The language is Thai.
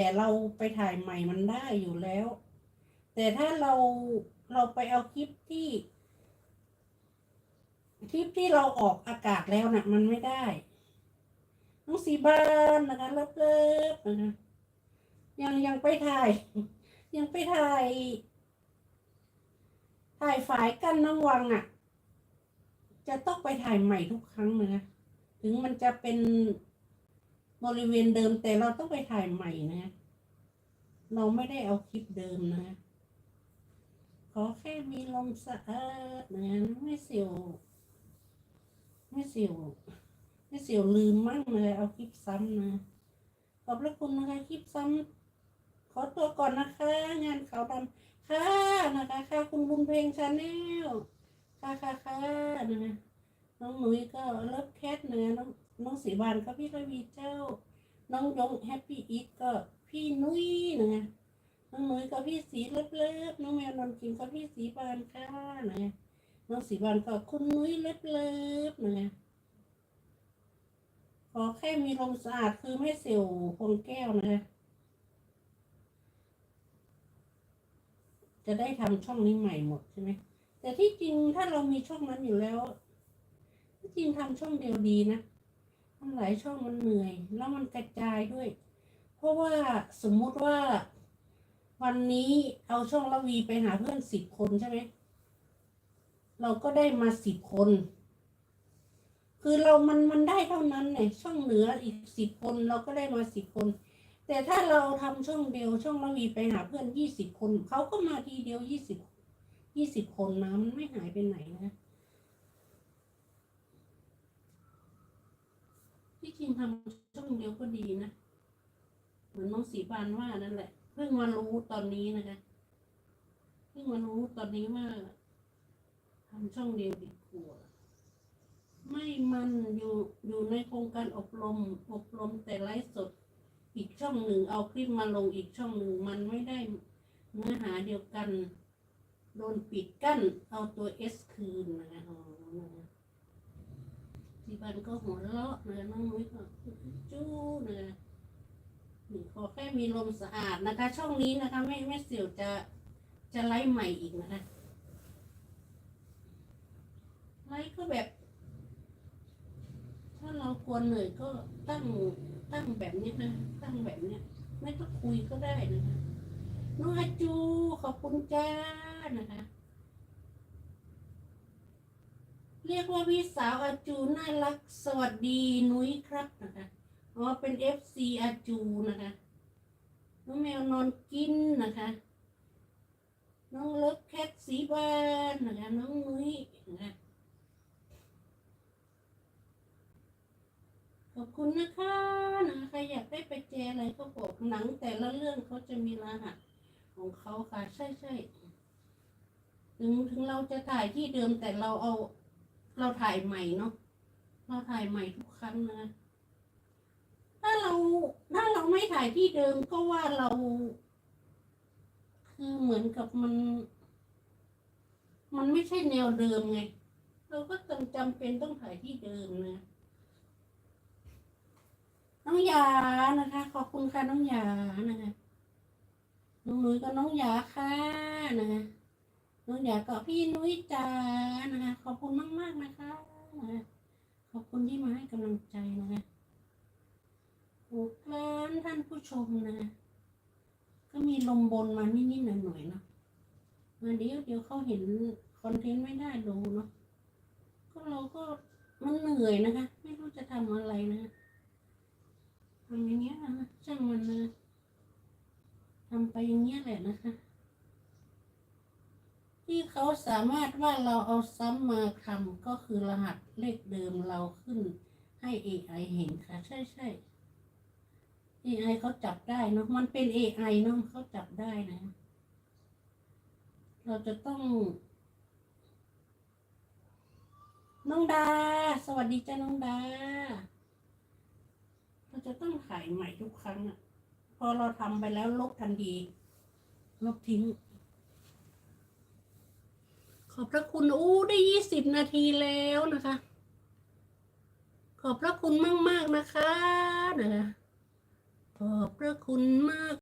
แต่เราไปถ่ายใหม่มันได้อยู่แล้ว แต่ถ้าเราเราไปเอาคลิปที่ คลิปที่เราออกอากาศแล้วน่ะ มันไม่ได้น้องสีบานนะคะเลิฟๆนะคะยังยังไปถ่าย ยังไปถ่าย ถ่ายฝายกันน้องวังอะ จะต้องไปถ่ายใหม่ทุกครั้งเลยนะถึงมันจะเป็น บริเวณเดิมแต่เราต้องไปถ่ายใหม่นะ เราไม่ได้เอาคลิปเดิมนะ ขอแค่มีลมสะอาดนะไม่เสียว ไม่เสียว ไม่เสียวลืมมั่งเลยเอาคลิปซ้ำนะขอบพระคุณนะคะคลิปซ้ำขอตัวก่อนนะคะ งานขาวดำค่ะนะคะค่ะคุณบุญเพลงชาแนลค่ะค่ะค่ะนะคะน้องหนุ่ยก็เลิฟแคทนะน้อง น้องสีบานก็พี่ระวีเจ้า น้องยงแฮปปี้อีทก็พี่นุ้ยนะน้องนุ่ยก็พี่สีเลิฟเลิฟน้องแมวนอนกินก็พี่สีบานค่ะนะน้องสีบานก็คุณนุ้ยเลิฟเลิฟนะขอแค่มีลมสะอาดคือไม่เสียวพวงแก้วนะคะจะได้ทำช่องนี้ใหม่หมดใช่ไหมแต่ที่จริงถ้าเรามีช่องนั้นอยู่แล้วที่จริงทำช่องเดียวดีนะ ทำหลายช่องมันเหนื่อย แล้วมันกระจายด้วย เพราะว่าสมมุติว่าวันนี้เอาช่องละวีไปหาเพื่อนสิบคนใช่ไหมเราก็ได้มาสิบคน คือเรามันมันได้เท่านั้นเนี่ยช่องเหนืออีกสิบคนเราก็ได้มาสิบคน แต่ถ้าเราทำช่องเดียวช่องละวีไปหาเพื่อนยี่สิบคนเขาก็มาทีเดียวยี่สิบยี่สิบคนนะมันไม่หายไปไหนนะ ทำช่องเดียวก็ดีนะ เหมือนน้องสีบานว่านั่นแหละ เพิ่งมารู้ตอนนี้นะคะ เพิ่งมารู้ตอนนี้ว่าทำช่องเดียวดีกว่าไม่มันอยู่อยู่ในโครงการอบรม อบรมแต่ไลฟ์สดอีกช่องหนึ่งเอาคลิปมาลงอีกช่องหนึ่งมันไม่ได้เนื้อหาเดียวกัน โดนปิดกั้นเอาตัวเอสคืนนะคะอ๋อ บ้านก็หัวเราะนะน้องนุ้ยก็จู้นะคะนี่ขอแค่มีลมสะอาดนะคะ ช่องนี้นะคะไม่ไม่เสี่ยวจะจะไลฟ์ใหม่อีกนะคะไลฟ์ก็แบบ ถ้าเรากลัวเหนื่อยก็ตั้งตั้งแบบนี้นะตั้งแบบเนี้ยไม่ต้องคุยก็ได้นะคะน้องอาจูขอบคุณจ้านะคะ เรียกว่าพี่สาวอาจูน่ารักสวัสดีนุ้ยครับนะคะอ๋อเป็นเอฟซีอาจูนะคะน้องแมวนอนกินนะคะ น้องเลิฟแคทสีบานนะคะน้องนุ้ยนะคะขอบคุณนะคะนะคะใครอยากได้ไปแจอะไรก็บอกหนังแต่ละเรื่องเขาจะมีรหัสของเขาค่ะ ใช่ใช่ถึงถึงเราจะถ่ายที่เดิมแต่เราเอา เราถ่ายใหม่เนาะเราถ่ายใหม่ทุกครั้งนะถ้าเราถ้าเราไม่ถ่ายที่เดิมก็ว่าเรา คือเหมือนกับมัน มันไม่ใช่แนวเดิมไง เราก็จำจำเป็นต้องถ่ายที่เดิมนะน้องยานะคะ ขอบคุณค่ะน้องยานะคะน้องนุ้ยก็น้องยาค่ะนะคะ น้องยาก็พี่นุ้ยจ้านะคะ ขอบคุณมากมากๆนะคะ ขอบคุณที่มาให้กำลังใจนะคะโอ้ร้านท่านผู้ชมนะ ก็มีลมบนมานิดๆหน่อยๆเนาะมาเดี๋ยวเดี๋ยวเขาเห็นคอนเทนต์ไม่ได้ดูเนาะก็เราก็มันเหนื่อยนะคะ ไม่รู้จะทำอะไรนะคะทำอย่างเงี้ยนะช่างมันนะทำไปอย่างเงี้ยแหละนะคะ ที่เขาสามารถว่าเราเอาซ้ำมาทำก็คือรหัสเลขเดิมเราขึ้นให้ AI เห็นค่ะ ใช่ใช่ AI เขาจับได้เนาะมันเป็น AI เนาะเขาจับได้นะ เราจะต้อง น้องดา สวัสดีจ้าน้องดา เราจะต้องถ่ายใหม่ทุกครั้งอะพอเราทำไปแล้วลบทันทีลบทิ้ง อบพระคุณอู้ได้ยี่สิบนาทีแล้วนะคะ ขอบพระคุณมาก ๆ นะคะนะขอบพระคุณมาก